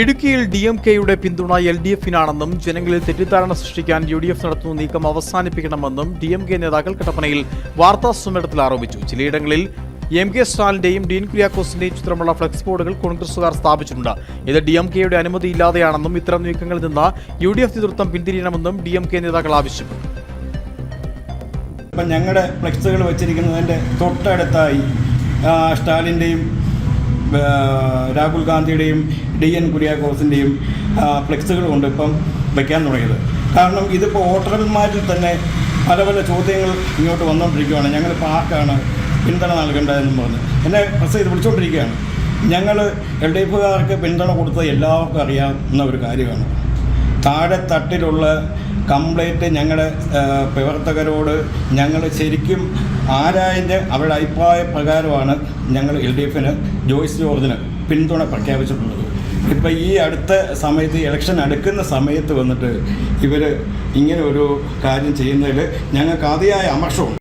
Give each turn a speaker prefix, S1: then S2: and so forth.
S1: ഇടുക്കിയിൽ D M കെയുടെ പിന്തുണ എൽ ഡി എഫിനാണെന്നും ജനങ്ങളിൽ തെറ്റിദ്ധാരണ സൃഷ്ടിക്കാൻ യു ഡി എഫ് നടത്തുന്ന നീക്കം അവസാനിപ്പിക്കണമെന്നും ഡി എം കെ നേതാക്കൾ കട്ടപ്പനയിൽ വാർത്താ സമ്മേളനത്തിൽ ആരോപിച്ചു. ചിലയിടങ്ങളിൽ എം കെ സ്റ്റാലിന്റെയും ഡീൻ കുര്യാക്കോസിന്റെയും ചിത്രമുള്ള ഫ്ലക്സ് ബോർഡുകൾ കോൺഗ്രസുകാർ സ്ഥാപിച്ചിട്ടുണ്ട്. ഇത് ഡി എം കെയുടെ അനുമതി ഇല്ലാതെയാണെന്നും ഇത്തരം നീക്കങ്ങളിൽ നിന്ന് യു ഡി എഫ് നേതൃത്വം പിന്തിരിയണമെന്നും ഡി എം കെ നേതാക്കൾ ആവശ്യപ്പെട്ടു.
S2: ഇപ്പം ഞങ്ങളുടെ ഫ്ലക്സുകൾ വെച്ചിരിക്കുന്നതിന്റെ തൊട്ടടുത്തായി സ്റ്റാലിന്റെയും രാഹുൽ ഗാന്ധിയുടെയും ഡി എൻ കുര്യാക്കോസിന്റെയും ഫ്ലെക്സുകൾ കൊണ്ട് ഇപ്പം വയ്ക്കാൻ തുടങ്ങിയത്. കാരണം ഇതിപ്പോൾ വോട്ടർമാരിൽ തന്നെ പല പല ചോദ്യങ്ങൾ ഇങ്ങോട്ട് വന്നുകൊണ്ടിരിക്കുകയാണ് ഞങ്ങളിപ്പോൾ ആർക്കാണ് പിന്തുണ നൽകേണ്ടതെന്നും പറഞ്ഞ്. എന്നെ പ്രസ് ചെയ്ത് വിളിച്ചുകൊണ്ടിരിക്കുകയാണ് ഞങ്ങൾ എൽ ഡി എഫുകാർക്ക് പിന്തുണ കൊടുത്തത് എല്ലാവർക്കും അറിയാവുന്ന ഒരു കാര്യമാണ്. താഴെ തട്ടിലുള്ള കംപ്ലൈന്റ് ഞങ്ങളുടെ പ്രവർത്തകരോട് ഞങ്ങൾ ശരിക്കും ആരായന്റെ അവരുടെ അഭിപ്രായ പ്രകാരമാണ് ഞങ്ങൾ എൽ ഡി എഫിന് ജോയ്സ് ജോർജിന് പിന്തുണ പ്രഖ്യാപിച്ചിട്ടുള്ളത്. ഇപ്പം ഈ അടുത്ത സമയത്ത് ഇലക്ഷൻ അടുക്കുന്ന സമയത്ത് വന്നിട്ട് ഇവർ ഇങ്ങനെ ഒരു കാര്യം ചെയ്യുന്നതിൽ ഞങ്ങൾക്ക് അതിയായ അമർഷമുണ്ട്.